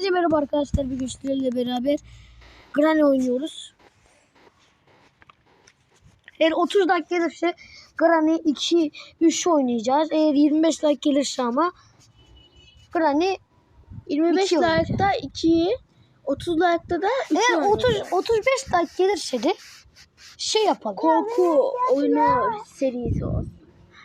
Hepinize merhaba arkadaşlar. Bir güçlülerle beraber Granny oynuyoruz. Eğer 30 dakika gelirse Granny 2 3 oynayacağız. Eğer 25 dakika gelirse ama Granny 25 İki olacak. like'da 2, 30 like'da da 2 eğer 30 35 dakika gelirse de şey yapalım. korku oyunu serisi olsun.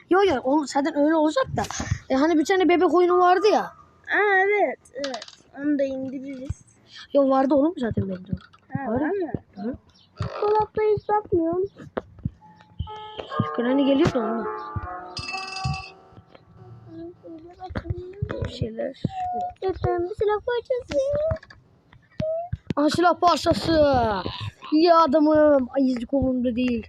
Yo yo oğlum zaten öyle olacak da. E, hani bir tane bebek oyunu vardı ya. Aa evet, evet. Onu da indiririz. Yo vardı oğlum zaten benim de. Ha, Var mı? Hı. Dolapta hiç bakmıyorum. Granny geliyor da onunla. Bir şeyler. Lütfen bir silah parçası. Aha silah parçası. Ya adamım. Ay umurumda değil.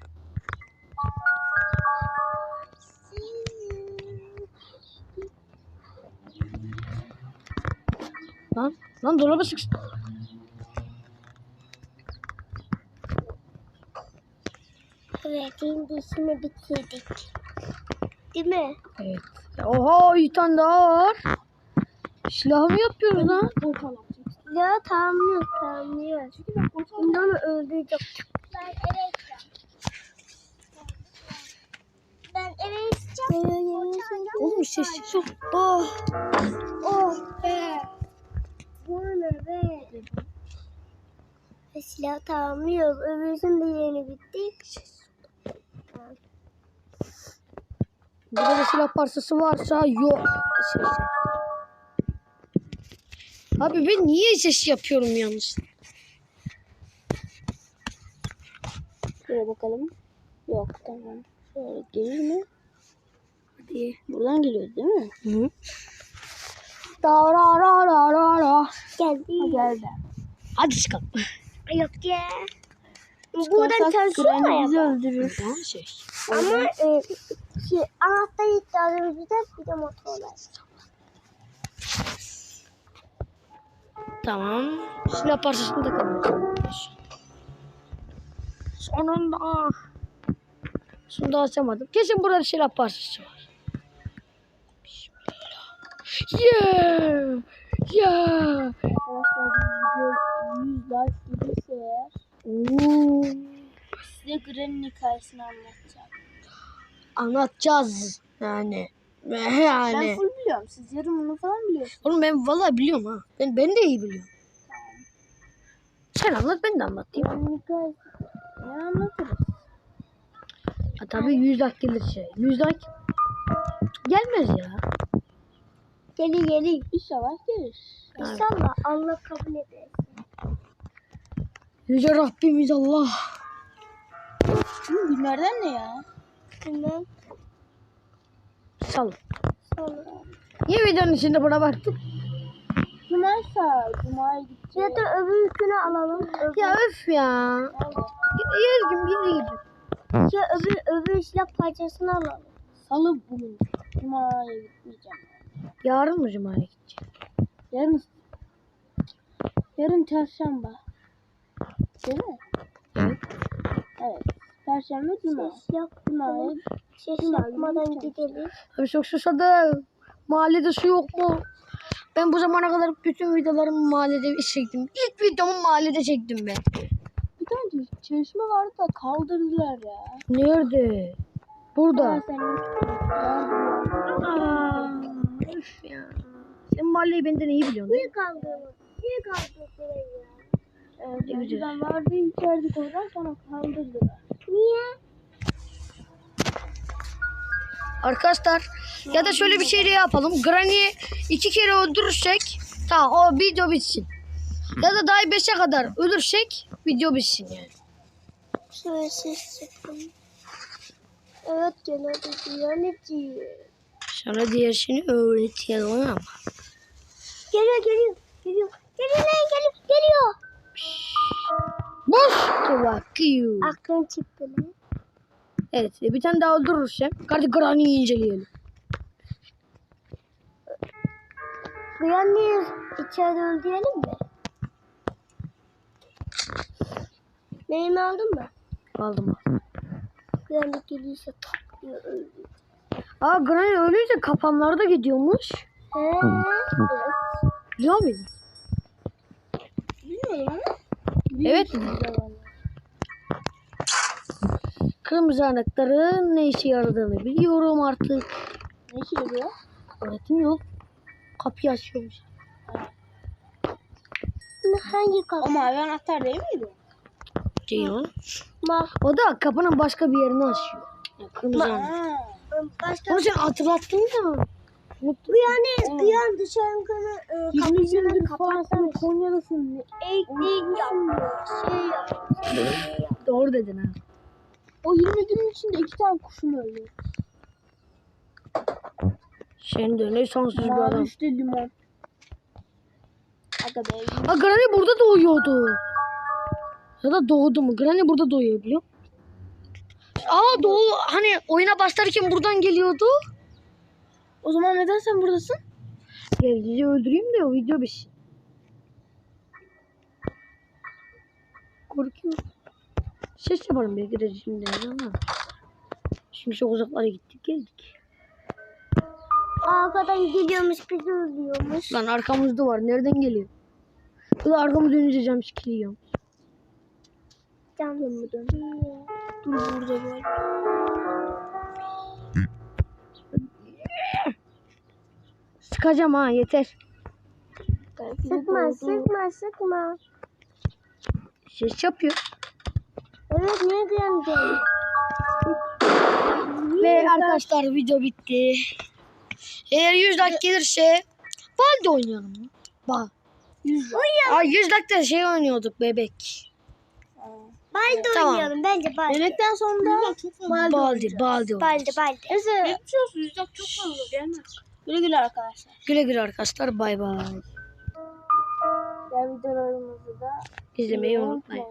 Lan, lan dolaba sıkıştı. Evet, şimdi işini bitirdik. Değil mi? Evet. Oha bir tane daha var. Silah mı yapıyoruz lan? Ya tamam tamam. Şimdi onu öldüreceğim. Ben eve. Ben eve gideceğim. Oğlum ses çok. Oh. Be? Ve silah tamamlıyoruz. Öbürsünün de yeni bitti. Burada da silah parçası varsa yok. Abi ben niye ses yapıyorum yalnız? Şöyle bakalım. Yok tamam. Şöyle gelir mi? Hadi. Buradan geliyor değil mi? Hı. Da ra ra ra ra ra. Geldi. Hadi çıkalım. Yok ya. Buradan çalışıyor mu bizi öldürür. Tamam şey. Ama e, şey, anahtar iddiaları bir de bir de motorlar. Tamam. Silah parçasını da kalmış. Sonunda. Şunu da açamadım. Kesin burada silah parçası var. Bismillah. Yeah. Yeah. Arkadaşlar video 100 like gelirse eğer Oo. size Granny'nin hikayesini anlatacağım. Anlatacağız yani. Ben Yani. full biliyorum. Siz yarımını falan biliyorsunuz. Oğlum ben vallahi biliyorum ha. Ben, ben de iyi biliyorum. Sen anlat ben de anlatayım. Granny'nin hikayesi. Ne anlatırız? Ha, tabii 100 dakika gelirse. 100 dakika gelmez ya. Gelir gelir. İnşallah gelir. İnşallah Allah kabul eder. Yüce Rabbimiz Allah. Bu günlerden ne ya? Bilmem. Sal. Sonra. Niye videonun içinde buna baktın? Cumaysa Cuma'ya gideceğiz. Ya da öbür günü alalım. Öbür. Ya öf ya. Yer gün bir yere gidiyor. Ya öbür, öbür silah parçasını alalım. Salı bugün. Cuma'ya gitmeyeceğim. Yarın mı Cuma'ya gideceğiz? Yarın Yarın çarşamba. Değil mi? Evet. Evet. Perşembe cuma. Ses Cuma'ya Ses yapmadan gidelim. Abi çok susadım. Mahallede su yok mu? Ben bu zamana kadar bütün videolarımı mahallede çektim. İlk videomu mahallede çektim ben. Bir tane çalışma vardı da kaldırdılar ya. Nerede? Burada. senin. Aa, üf ya. Sen mahalleyi benden iyi biliyorsun. Niye kaldırdın? Niye kaldırdılar ya? Evet, Ne güzel. önceden vardı içerdik oradan sonra kaldırdılar. Niye? Arkadaşlar ya da şöyle bir şey de yapalım. Granny'i iki kere öldürürsek tamam o video bitsin. Ya da daha beşe kadar ölürsek video bitsin yani. Şöyle ses yapalım. Evet gel Sana diğersini öğretelim ama. Geliyor geliyor. Geliyor. Geliyor lan geliyor. Geliyor. Boş bakıyor. Aklım çıktı lan. Evet bir tane daha öldürürsem hadi Granny'yi inceleyelim. Granny içeride öldürelim mi? Neyimi aldın mı? Aldım. Granny gelirse tak diye öldü. Aa Granny öyleyse kapanlarda gidiyormuş. He. Evet. Biliyor muydun? bilmiyordum ama. Evet? Kırmızı anahtarın ne işe yaradığını biliyorum artık. Ne işe yarıyor? Öğretim yok. Kapıyı açıyormuş. Hangi O kapı? mavi anahtar değil miydi? Değil o. O da kapının başka bir yerini açıyor. Kırmızı anahtar. Başka Onu sen hatırlattın da. Unuttum. bir an, bir an dışarı kanı e, 20 kapısını gündür falan sen. Konya'dasın. Eğitim yapıyor. Şey yapıyor. Doğru dedin ha. O 20 günün içinde iki tane kuşum öldü. Sen de ne sonsuz bir adam. işte limon. Aga be. Ha Granny burada doğuyordu. Ya da doğdu mu? Granny burada doğuyor biliyor musun? Aa doğu hani oyuna başlarken buradan geliyordu. O zaman neden sen buradasın? Geldiğince öldüreyim de o video bitsin. Korkuyorum. Ses yaparım belki de şimdi ama. Şimdi çok uzaklara gittik geldik. Arkadan geliyormuş bizi ölüyormuş. Lan arkamızda var. Nereden geliyor? Bu da arkamı dönünce cam sikiliyor. Canım mı dön? Dur burada böyle. Sıkacağım ha yeter. Sıkma sıkma sıkma. Ses yapıyor. Evet ne diyeceğim? Ve arkadaşlar video bitti. Eğer 100 dakika gelirse Valde oynayalım. ya. Bak. 100 lira. Ay 100 dakika şey oynuyorduk bebek. Ben de Tamam. oynayalım bence ben. Yemekten sonra Baldi, baldi, baldi. Balde balde. Neyse. Geçmiş olsun. 100 dakika çok fazla gelmez. Güle güle arkadaşlar. Güle güle arkadaşlar. Bay bay. Diğer videolarımızı da İzlemeyi unutmayın.